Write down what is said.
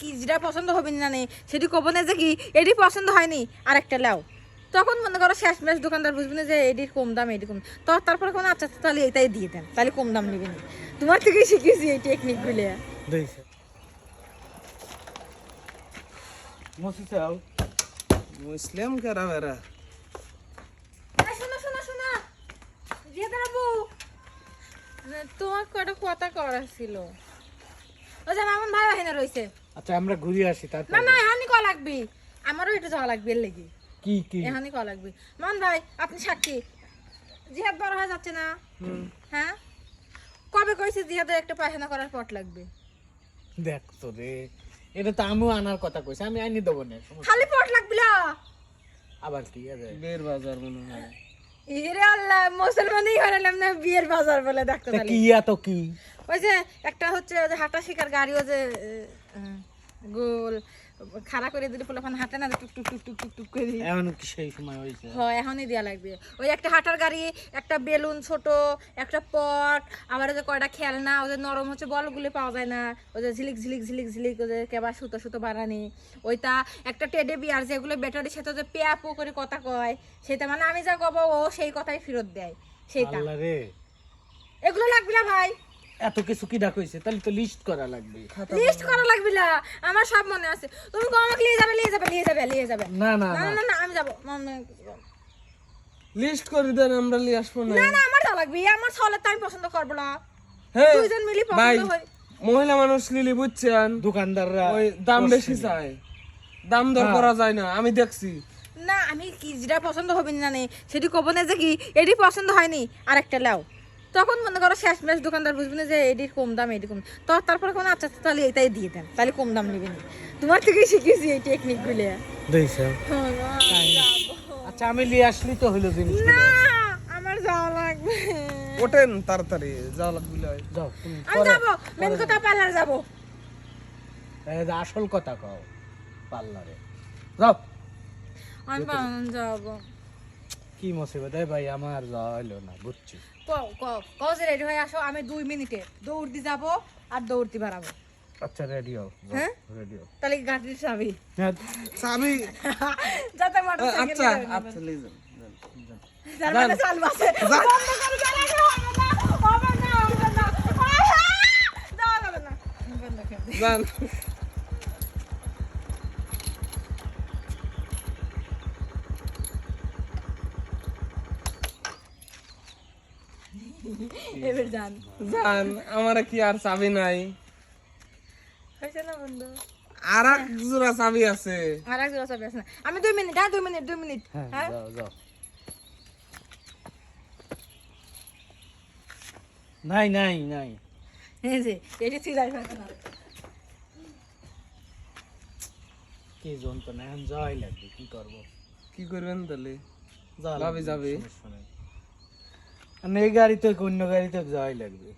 কি যেটা পছন্দ হবে না নে সেটি কব না যে কি এটি পছন্দ হয়নি আরেকটা লাও। তখন মনে করো শেষ মেশ দোকানদার বুঝবে না যে এটির কম দাম এটি কম। তো তারপরে কোনো আচ্ছা আচ্ছা, তাহলে এটাই দিয়ে দেন তাহলে কম দাম নেবেন তোমার থেকেই শিখেছি এই টেকনিকগুলো মুসলিম। কারা বেরা? শোনো শোনো শোনো। জিয়া দাঁড়াবো। তোমার কটা কথা করা ছিল? ও যে মামন ভাই বাহিনী রয়েছে। আচ্ছা আমরা ঘুরে আসি তারপর। না না এখানই ক লাগবে। আমারও একটু যাওয়া লাগবে এর লেগে। কি কি? এখানই ক লাগবে। মান ভাই আপনি সাক্ষী? জিহাদ বড় হয়ে যাচ্ছে না? হ্যাঁ? কবে কইছে জিহাদের একটা পায়খানা করার পট লাগবে? দেখ তো রে এটা তো আমিও আনার কথা কইছি আমি আনি দেবো না খালি পট লাগবে আবার কি আছে বের বাজার মনে হয়। ইরে আল্লাহ মুসলমানই হারালাম না বিয়ের বাজার বলে দেখতে পারি কি এত কি? ওই যে একটা হচ্ছে হাঁটা শিকার গাড়িও যে গোল খাড়া করে দিলে পোলাপান হাঁটে না টুক টুক টুক টুক টুক টুক করে এমন কি সেই সময় হয়েছে? হয় এখনই দেওয়া লাগবে। ওই একটা হাঁটার গাড়ি একটা বেলুন ছোট একটা পট আবার ওই যে কয়টা খেলনা ওদের নরম হচ্ছে বলগুলি পাওয়া যায় না। ওই যে ঝিলিক ঝিলিক ঝিলিক ঝিলিক ওদের কেবা সুতো সুতো বানানি। ওইটা একটা টেডে বিয়ার যেগুলো ব্যাটারির সাথে যে পেয়াপো করে কথা কয় সেটা মানে আমি যা কব ও সেই কথাই ফেরত দেয়। সেইটা এগুলো লাগবে না ভাই। এত কিছু কি ডাক হয়েছে তাহলে তো লিস্ট করা লাগবে। লিস্ট করা লাগবে না আমার সব মনে আছে। তুমি কো আমাকে নিয়ে যাবে নিয়ে যাবে নিয়ে যাবে নিয়ে যাবে। না না না না। আমি যাব। লিস্ট করে দেন আমরা লিয়ে আসব না। না না আমার যাওয়া লাগবে। আমার ছলে তো আমি পছন্দ করব না। হ্যাঁ দুইজন মিলে পছন্দ হয়। মহিলা মানুষ লিলি বুঝছেন? দোকানদাররা ওই দাম বেশি চায়। দাম দর হ্যাঁ। করা যায় না আমি দেখছি। না আমি কি যেটা পছন্দ হবে না সেটি কব না যে কি এটি পছন্দ হয়নি। আরেকটা লাও। তখন মনে করো শেষ মেশ দোকানদার বুঝবে না যে এটির কম দাম এটি কম। তো তারপরে কোনো আচ্ছা আচ্ছা, তাহলে এটাই দিয়ে দেন। তাহলে কম দাম নেবেন। তোমার থেকেই শিখেছি এই টেকনিকগুলো দিয়েছে আচ্ছা আমি নিয়ে আসলি তো হইল জিনিস না আমার যাওয়া লাগবে। ওঠেন তাড়াতাড়ি যাওয়া লাগবে যাও তুমি আমি যাব মেন কথা পার্লার যাব। আসল কথা কও পার্লারে। যাও। আমি পার্লার যাব। কি মুসিবত? এই ভাই আমার যাওয়া হইল না বুঝছি। কও কও কও যে রেডি হয়ে আসো আমি দুই মিনিটে দৌড় দিয়ে যাব আর দৌড় দিয়ে বাড়াবো। আচ্ছা রেডি হও হ্যাঁ? রেডি হও। তাহলে গাড়ির চাবি? হ্যাঁ, চাবি। যাতে মোটর আচ্ছা আচ্ছা লিয়ে যান, যান। মানে চাল বাসে বন্ধ করে গেল হবে না হবে না হবে না যাওয়া যাবে না। বন্ধ করে দে। যান। এবার যান যান আমার কি আর চাবি নাই? হয়েছে না বন্ধু? আর এক জোড়া চাবি আছে। আর এক চাবি আছে আমি দুই মিনিট হ্যাঁ দুই মিনিট দুই মিনিট। হ্যাঁ হ্যাঁ? যাও যাও। নাই নাই নাই। এটি সিলাই ফেলছে না কি লাগবে কি করব? কি করবেন তাহলে? যাবে, যাবে। সমস্যা এই গাড়িতে অন্য গাড়িতে যাওয়াই লাগবে।